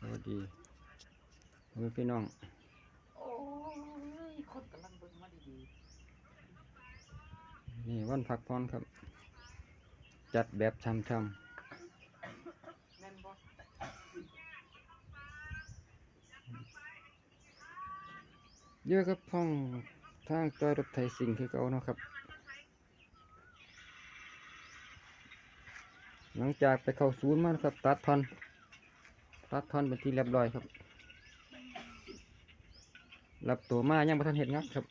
สวัสดีพ่อแม่พี่น้อง โอ้ยคนกำลังเบิ่งมาดีนี่วันพักผ่อนครับ จัดแบบช่ำๆแม่นบ่ๆเยอะครับห้องทางจอยรถไถสิ่งที่เก่าเนาะครับ หลังจากไปเข้าศูนย์มานะครับ ตัดทอน ตัดทอนเป็นที่เรียบร้อยครับรับตัวมายังประทันเห็ดงับครับ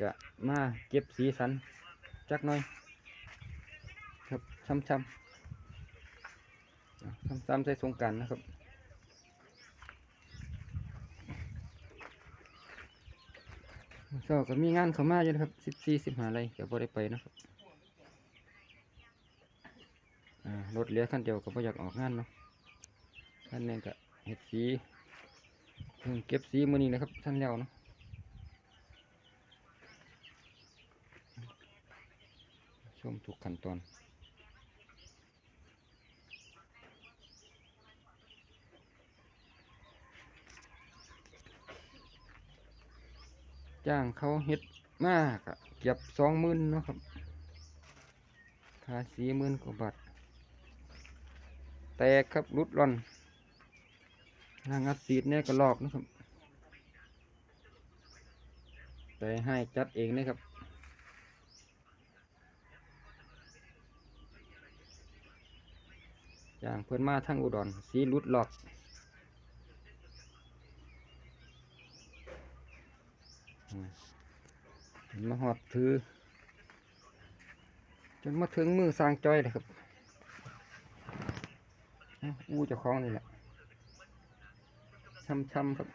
จะมาเก็บสีสันจักหน่อย ครับช้ำๆอะช้ำๆใส่สงการนะครับเช้าก็มีงานเข้ามาอยู่นะครับสิบสี่สิบห้าไรเดี๋ยวบ่ได้ไปนะครับ รถเหลือคันเดียวก็บ่อยากออกงานเนาะท่านนึงก็เห็ดสีเพิ่งเก็บสีมือนี้นะครับท่านแล้วเนาะชมทุกขั้นตอนจ้างเขาเฮ็ดมากอะเก็บสองหมื่นเนาะครับค่าสีหมื่นกว่าบาท แตกครับรุดร่อนนางอัดสีดเนี่ยก็ลอกนะครับ แต่ให้จัดเองนะครับจ้างเพื่อนมาทั้งอุดรสีรุดหลอกมเห็นมาหอดถือ จนมาถึงมือสร้างจ้อยเลยครับ อู้จะคล้องนี่แหละช้ำๆครับ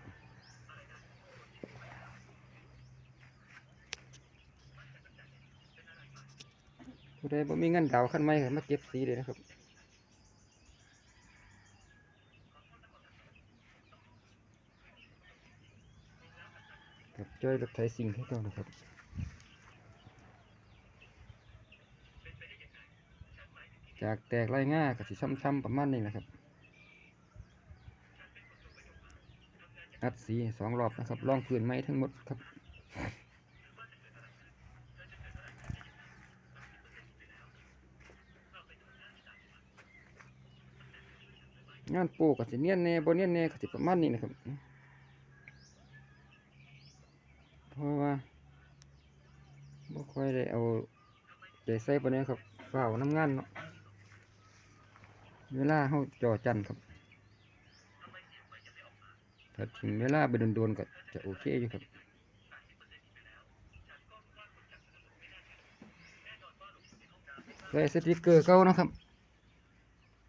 ผู้ใดบ่มีเงินดาวขั้นไม่ก็มาเก็บสีเลยนะครับกับจ้อยรถไถสิ่งให้เก่านะครับ จากแตกไรง่ากับสีช้ำๆประมาณนี้นะครับอัดสีสองรอบนะครับลองพื้นไม้ทั้งหมดครับงานปลูกกับสิเนียนแน่บนเนียนแน่กับสิประมาณนี้นะครับเพราะว่าบ่ค่อยได้เอาใจใส่ปานนี้ครับเฝ่าน้ำงานเนาะ เวลาเฮาจอจันครับ ถ้าถึงเวลาไปโดนๆก็จะโอเคอยู่ครับใส่สติกเกอร์เก่านะครับ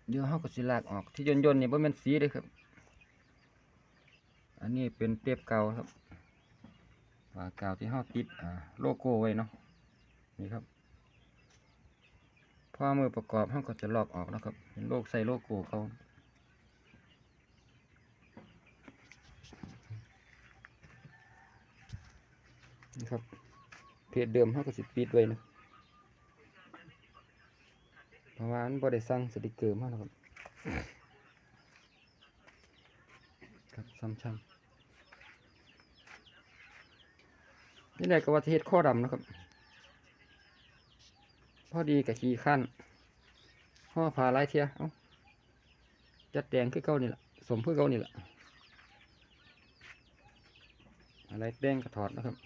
เดี๋ยวเฮาก็สิลากออก ที่ย่นๆเนี่บ่แม่นสีเด้ครับ อันนี้เป็นเทปเก่าครับฝากาวที่เฮาติดโลโก้ไว้เนาะนี่ครับ พอมือประกอบเฮาก็จะลอกออกนะครับเป็นโลกใส่โลโก้เขาครับเพจเดิมเฮาก็สิปิดไว้นะเพราะว่าอันบ่ได้สั่งสติกเกอร์มากนะครับครับซ้ำๆนี่แหละก็ว่าจะเฮ็ดข้อดำนะครับ พอดีกับขี่ขั้นห่อผ่าลายเทียเอ้าจัดแดงคือเก่านี่แหละสมคือเก่านี่แหละอะไรแดงก็ถอดนะครับ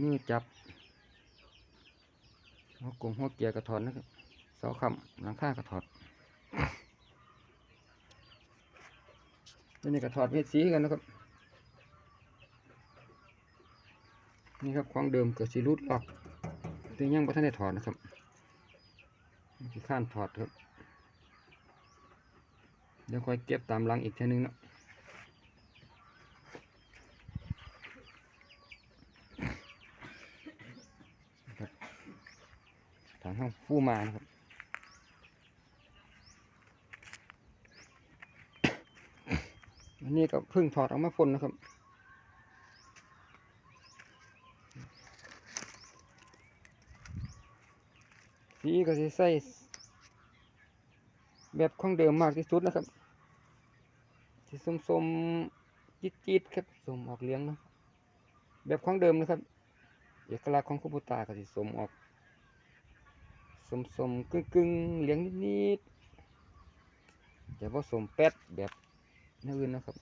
มือจับหัวกงหัวเกียร์ก็ถอดนะครับเสาคำหลังคาก็ถอดนี่ก็ถอดเม็ดสีกันนะครับ นี่ครับของเดิมเกิดสีรุดออก แต่ยังไม่ทันได้ถอดนะครับข้านถอดครับ เดี๋ยวค่อยเก็บตามหลังอีกทีนึงเนาะทางห้างฟูมานะครับอันนี้ก็เพิ่งถอดออกมาพ่นนะครับ สีก็สิใส่แบบของเดิมมากที่สุดนะครับสีส้มสมๆจี๊ดๆครับสมออกเลี้ยงนะแบบของเดิมนะครับเอกลักษณ์ของคุบุตาก็สิสมออกสมสมๆกึ่งๆเลี้ยงนิดๆแต่ว่าสมแป๊ดแบบนั่นอื่นนะครับ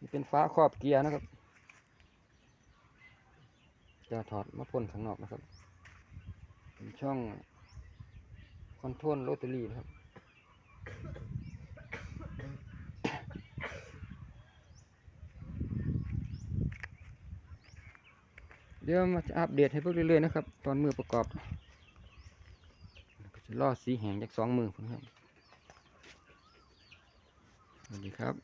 นี่เป็นฟ้าครอบเกียร์นะครับ จะถอดมาพ่นข้างนอกนะครับเป็นช่องคอนโทรลโรตารี่นะครับเดี๋ยวมาจะอัปเดตให้พิ่งเรื่อยๆนะครับ ตอนมือประกอบก็จะล่อสีแหงจากสองมือผมครับสวัสดีครับ